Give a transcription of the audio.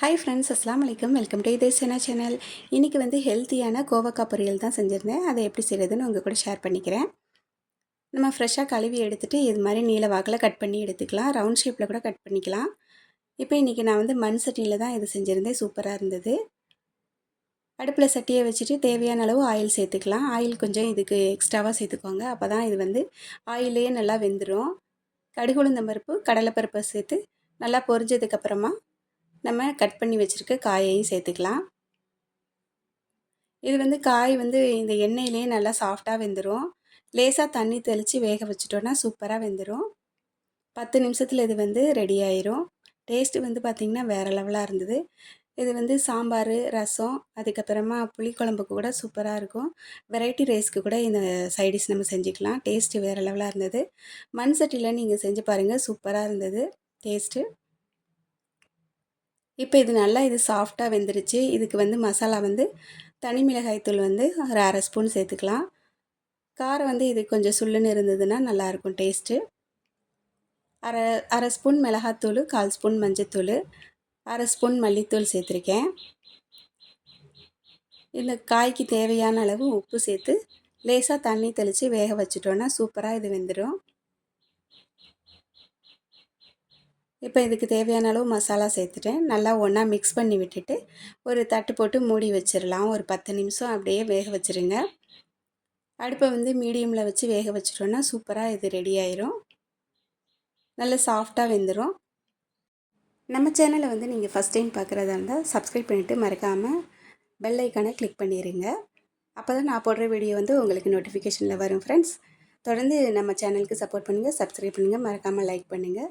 Hi friends அஸ்லாம் வலைக்கம் welcome to இதே சேனா சேனல் இன்றைக்கி வந்து ஹெல்த்தியான கோவக்காய் பொரியல் தான் செஞ்சுருந்தேன். அதை எப்படி செய்கிறதுன்னு உங்கள் கூட ஷேர் பண்ணிக்கிறேன். நம்ம ஃப்ரெஷ்ஷாக கழுவி எடுத்துகிட்டு இது மாதிரி நீல வாக்கில் கட் பண்ணி எடுத்துக்கலாம். ரவுண்ட் ஷேப்பில் கூட கட் பண்ணிக்கலாம். இப்போ இன்றைக்கி நான் வந்து மண் சட்டியில் தான் இது செஞ்சுருந்தேன். சூப்பராக இருந்தது. அடுப்பில் சட்டியை வச்சுட்டு தேவையான அளவு ஆயில் சேர்த்துக்கலாம். ஆயில் கொஞ்சம் இதுக்கு எக்ஸ்ட்ராவாக சேர்த்துக்கோங்க. அப்போ தான் இது வந்து ஆயிலே நல்லா வெந்துடும் கடுகுளுந்தம்பருப்பு கடலைப்பருப்பை சேர்த்து நல்லா பொரிஞ்சதுக்கப்புறமா நம்ம கட் பண்ணி வச்சுருக்க காயையும் சேர்த்துக்கலாம். இது வந்து காய் வந்து இந்த எண்ணெயிலே நல்லா சாஃப்டாக வெந்துடும் லேசாக தண்ணி தெளித்து வேக வச்சுட்டோன்னா சூப்பராக வெந்துடும் பத்து நிமிஷத்தில் இது வந்து ரெடி ஆயிரும். டேஸ்ட்டு வந்து பார்த்திங்கன்னா வேறு லெவலாக இருந்தது. இது வந்து சாம்பார் ரசம் அதுக்கப்புறமா புளிக்குழம்புக்கு கூட சூப்பராக இருக்கும். வெரைட்டி ரைஸ்க்கு கூட இந்த சைடிஷ் நம்ம செஞ்சுக்கலாம். டேஸ்ட்டு வேறு லெவலாக இருந்தது. மண் சட்டியில் நீங்கள் செஞ்சு பாருங்கள் சூப்பராக இருந்தது. டேஸ்ட்டு இப்போ இது நல்லா இது சாஃப்டாக வெந்துருச்சு. இதுக்கு வந்து மசாலா வந்து தனி மிளகாய் தூள் வந்து ஒரு அரை ஸ்பூன் சேர்த்துக்கலாம். காரம் வந்து இது கொஞ்சம் சுள்ளுன்னு இருந்ததுன்னா நல்லாயிருக்கும் டேஸ்ட்டு அரை அரை ஸ்பூன் மிளகாத்தூள் கால் ஸ்பூன் மஞ்சத்தூள் அரை ஸ்பூன் மல்லித்தூள் சேர்த்துருக்கேன். இந்த காய்க்கு தேவையான அளவு உப்பு சேர்த்து லேசாக தண்ணி தெளித்து வேக வச்சுட்டோன்னா சூப்பராக இது வெந்துடும் இப்போ இதுக்கு தேவையான அளவு மசாலா சேர்த்துட்டேன். நல்லா ஒன்றா மிக்ஸ் பண்ணி விட்டுட்டு ஒரு தட்டு போட்டு மூடி வச்சிடலாம் ஒரு பத்து நிமிஷம் அப்படியே வேக வச்சுருங்க. அடுப்பை வந்து மீடியமில் வச்சு வேக வச்சிட்டோன்னா சூப்பராக இது ரெடி ஆயிரும். நல்லா சாஃப்டாக வெந்துடும் நம்ம சேனலை வந்து நீங்கள் ஃபஸ்ட் டைம் பார்க்குறதா இருந்தால் சப்ஸ்கிரைப் பண்ணிவிட்டு மறக்காமல் பெல் ஐக்கானை கிளிக் பண்ணிடுங்க அப்போ தான் நான் போடுற வீடியோ வந்து உங்களுக்கு நோட்டிஃபிகேஷனில் வரும் ஃப்ரெண்ட்ஸ் தொடர்ந்து நம்ம சேனலுக்கு சப்போர்ட் பண்ணுங்கள் சப்ஸ்கிரைப் பண்ணுங்கள் மறக்காமல் லைக் பண்ணுங்கள்